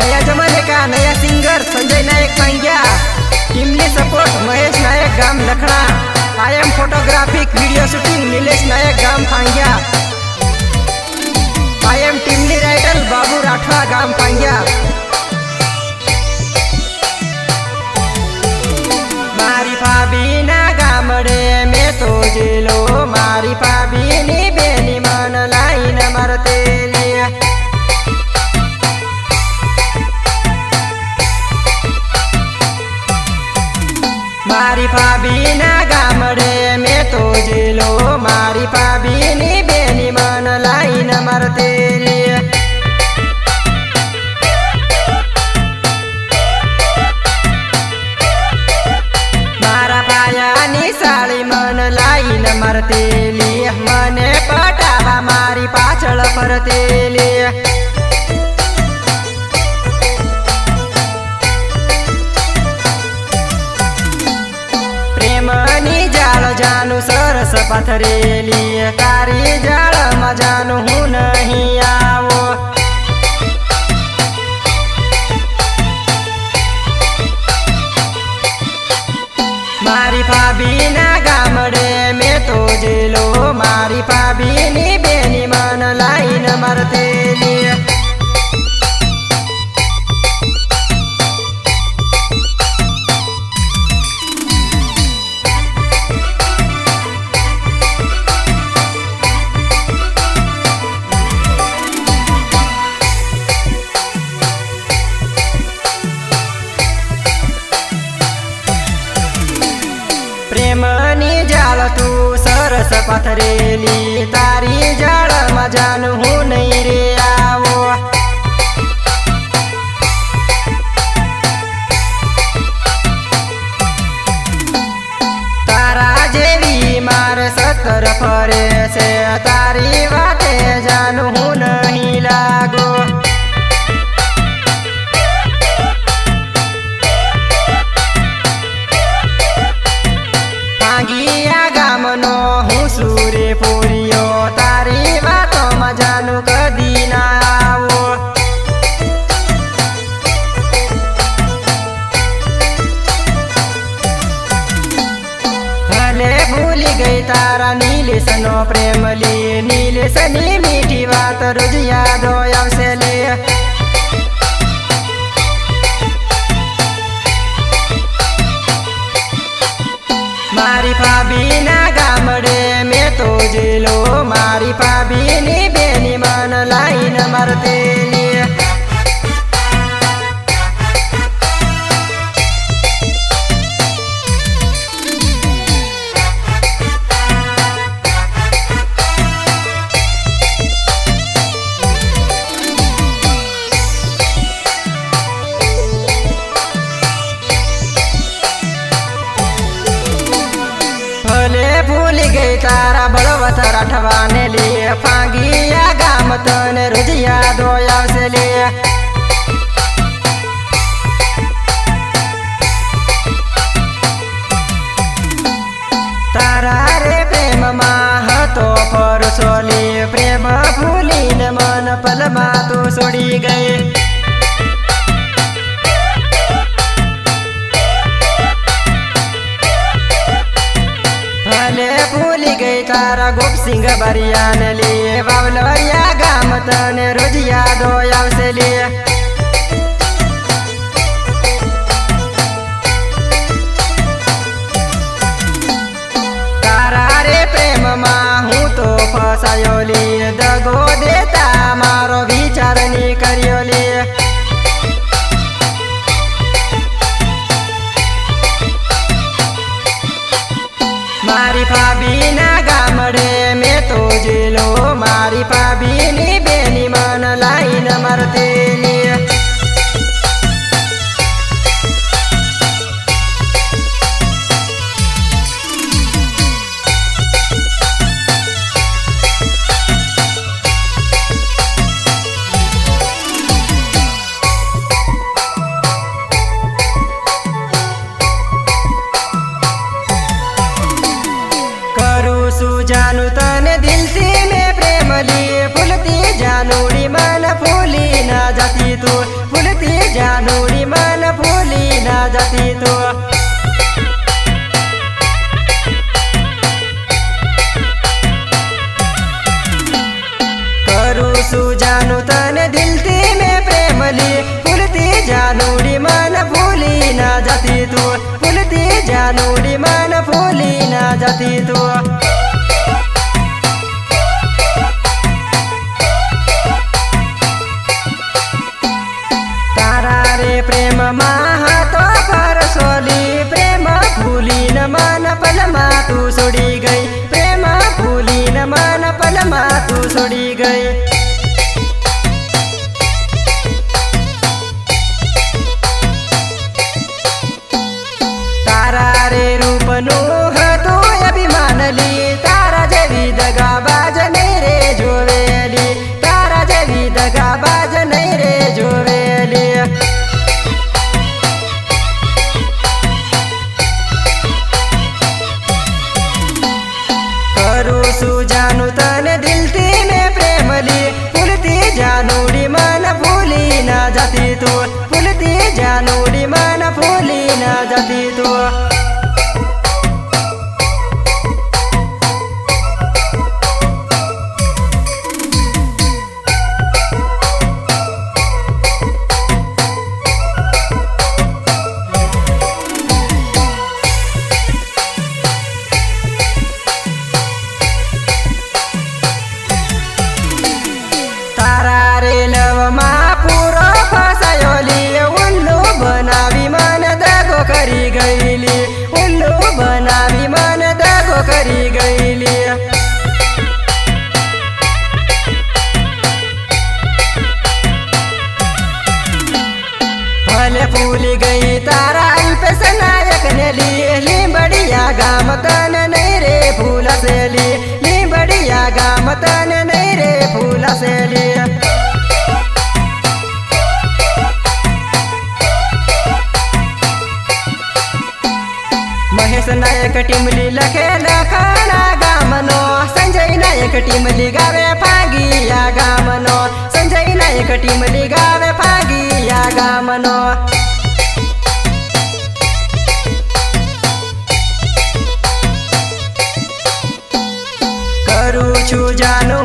नया जमाने का नया सिंगर संजय नायक पांग्या टीमली सपोर्ट महेश नायक गाँव Lakhda. I am photographic video shooting Nilesh Nayak गाँव Pangya I am Timli writer Babu Rathwa गाँव पांग्या मारी फाबी ना गामड़े में तो जिलो मारी फाबी મરતેલી મારા પાયાની સાળી મન લાઈને મરતેલી મને પટાવા મારી પાછળ ફરતેલી પથરેલી કારી જાળમાં જાનું હું નહીં આવો रे નીલેશનો પ્રેમ લે નીલેશની મીઠી વાત, રોજ યાદો આવશે લે. મારી ભાભીના ગામડે મેં તો જેલો, મારી ભાભીની બેની મન લાઈન મરતેલી ગોપસિંહ બરિયાને લે વાવલરિયા ગામ તને આવશે લે જેલો જાનુડી મન ફૂલી ના જતી તો. તારા રે પ્રેમમાં હતો પરસોલી પ્રેમ ભૂલીને મન પલમાં તું છોડી ગઈ. પ્રેમ ભૂલીને મન પલમાં તું છોડી ગઈ. રૂપનું હતું અભિમાનલી તારા જેવી દગાબાજ નહીં રે જોવેલી તારા જેવી દગાબાજ નહીં રે જોવેલી કરું છું જાનું તને દિલથી મેં પ્રેમલી ફૂલતી જાનુડી મન ભૂલી ના જતી તું ફૂલતી જાનુડી મન ભૂલી ના જતી તું टिमली लखे लखना गामनो। संजय नायक टिमली गावे फागिया गामनो। संजय नायक टिमली गावे फागिया गामनो। करू छू जानू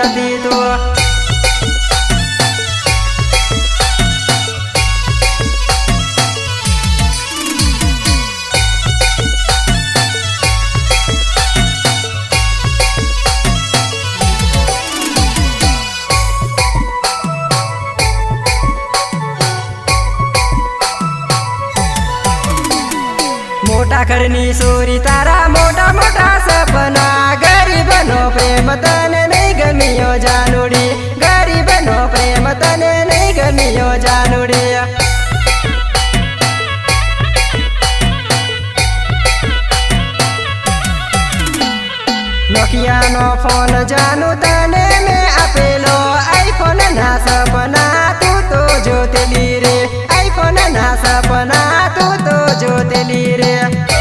તું મોટા ઘરની સોરી તારા મોટા મોટા સપના ગરીબનો પ્રેમ તને ફોન જાનું તને મેં આપેલો આઈફોન ના સપના, તું તો જોતેલી રે. આઈફોન ના સપના, તું તો જોતેલી રે.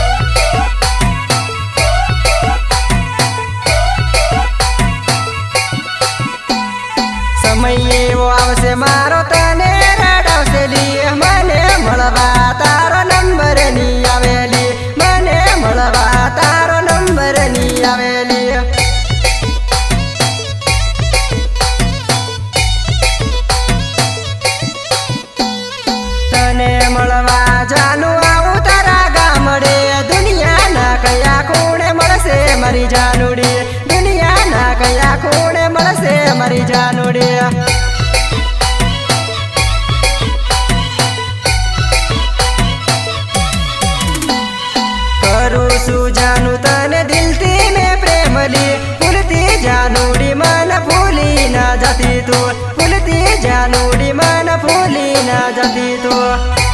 જાનુડી. દુનિયાના કયા ખૂણે મળશે મારી જાનુડી? કરું છું જાનું તને દિલથી મેં પ્રેમલી ફૂલતી જાનુડી મન ભૂલી ના જતી તું. ફૂલતી જાનુડી ભૂલી ના જતી તું.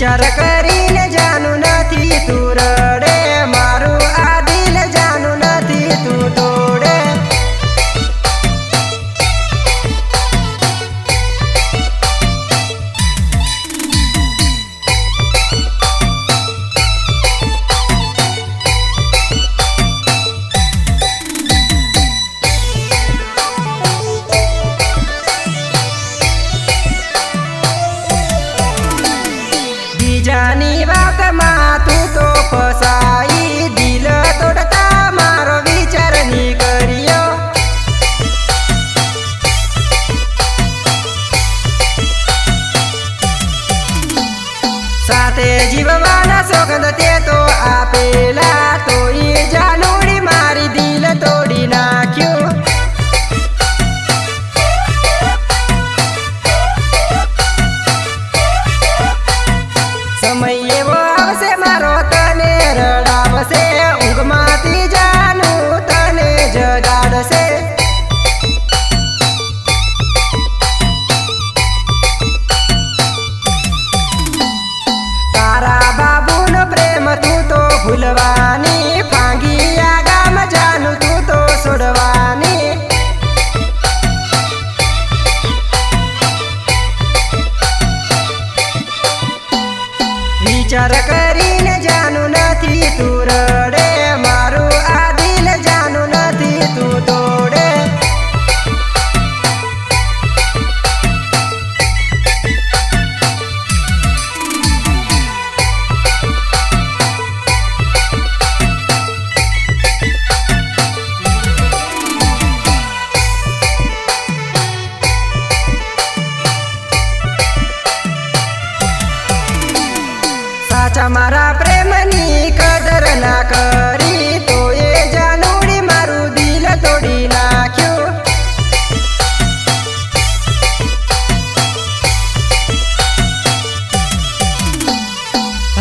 ವಿಚಾರಕ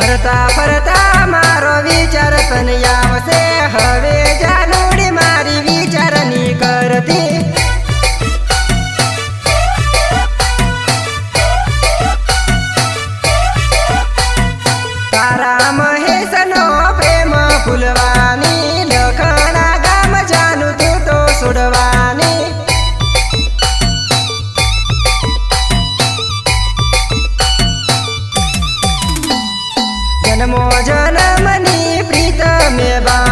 ફરતા ફરતા મારો વિચાર પણ આવશે હવે જાનુડી મારી વિચારની કરતી 列巴